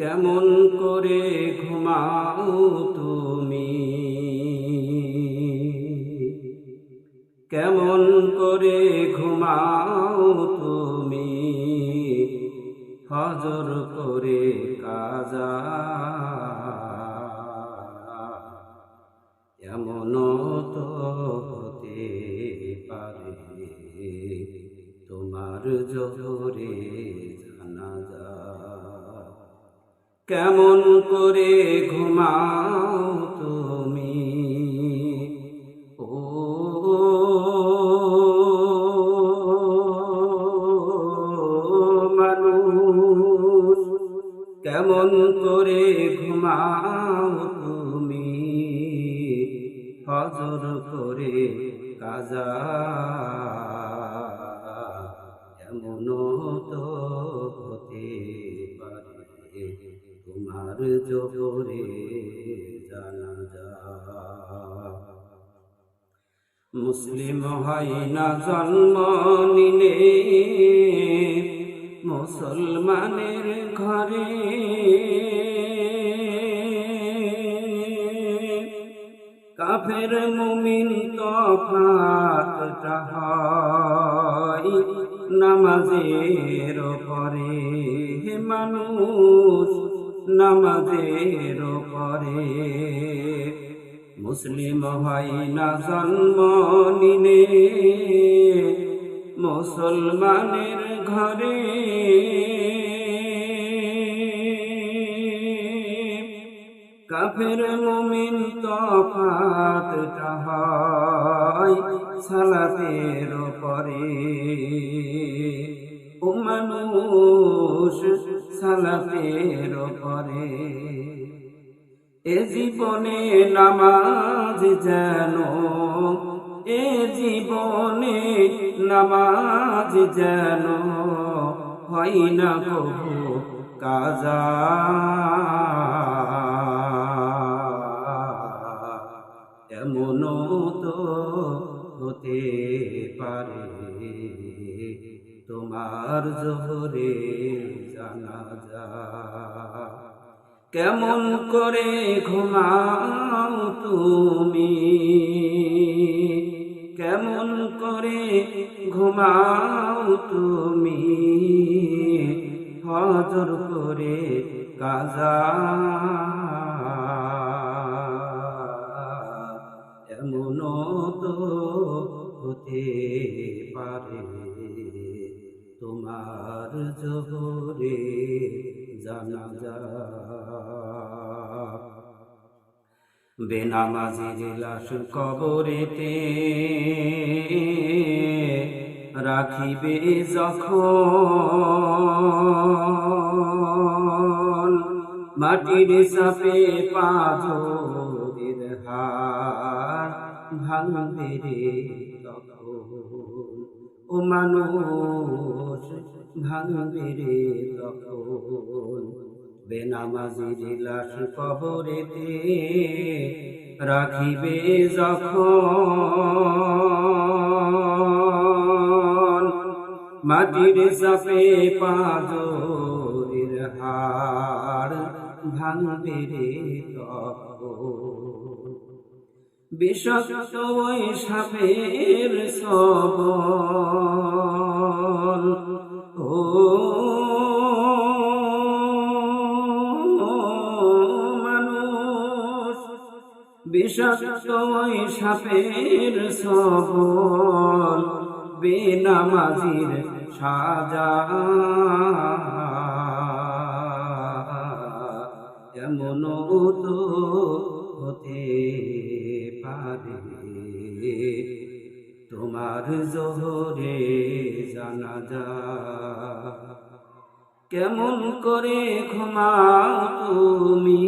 কেমন করে ঘুমাও তুমি? কেমন করে ঘুমাও তুমি? হজর করে কাজা কেমন করে ঘুমাও তুমি? ও মানুষ কেমন করে ঘুমাও তুমি? হজর করে কাজা মুসলিম হয় না জন্ম নিলে, মুসলমানের ঘরে কাফের মুমিন হয় নামাজের পরে হে মানুষ, নামাজের পরে মুসলিম হয় না জন্ম নিলে মুসলমানের ঘরে কাফের মুমিন তফাতটা হয় সালাতের পরে ও মানুষ সালাতের পরে এ জীবনে নামাজ যেন, এ জীবনে নামাজ যেন হয় না কবু কাজা। এমন তো হতে পারে, তোমার জোহরে জানা যা কেমন করে ঘুমাও তুমি? কেমন করে ঘুমাও তুমি? হজর করে কাজা। এমন তো হতে পারে তোমার জোরে জানা যা বেনামাজির লাশ কবরেতে রাখিবে যখন মাটির সাপে পাথরের হার ভাঙবে রে তখন। ও মানুষ ভাঙবে রে তখন। বেনামাজির লাশ কবরেতে রাখিবে যখন। মাটির চাপে পাজরের হাড় ভাঙবে রে তখন। ওই সাপের সবল ও মানুষ বিষাক্ত ওই সাপের সবল বেনামাজির সাজা। এমন তো হতে পারে। তোমার জোহরে জানা যা কেমন করে ঘুমাও তুমি?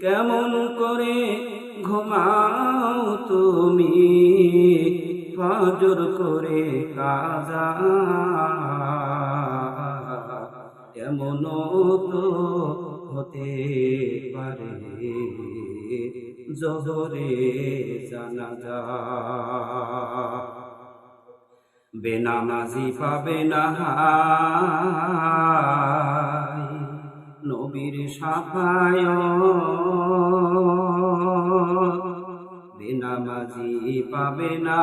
কেমন করে ঘুমাও তুমি? ফজর করে কাজা। এমন তো হতে পারে। জহরে জানা যা বেনামাজি পাবে না। নবীর সাফায় বেনামাজি পাবে না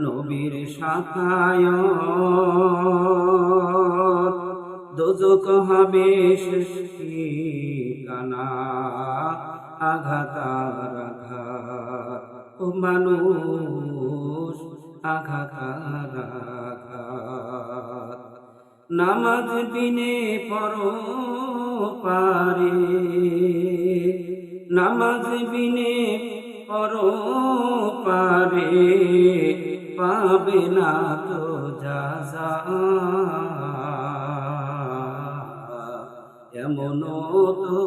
নবীর সাফায় দোজক হবে শেষ ঠিকানা আঘাত আর আঘাত। ও মানুষ, আঘাতার আঘাত। নামাজ দিনে পর পারে, নামাজ বিনে পর পারে, পাবে না তো যা এমন তো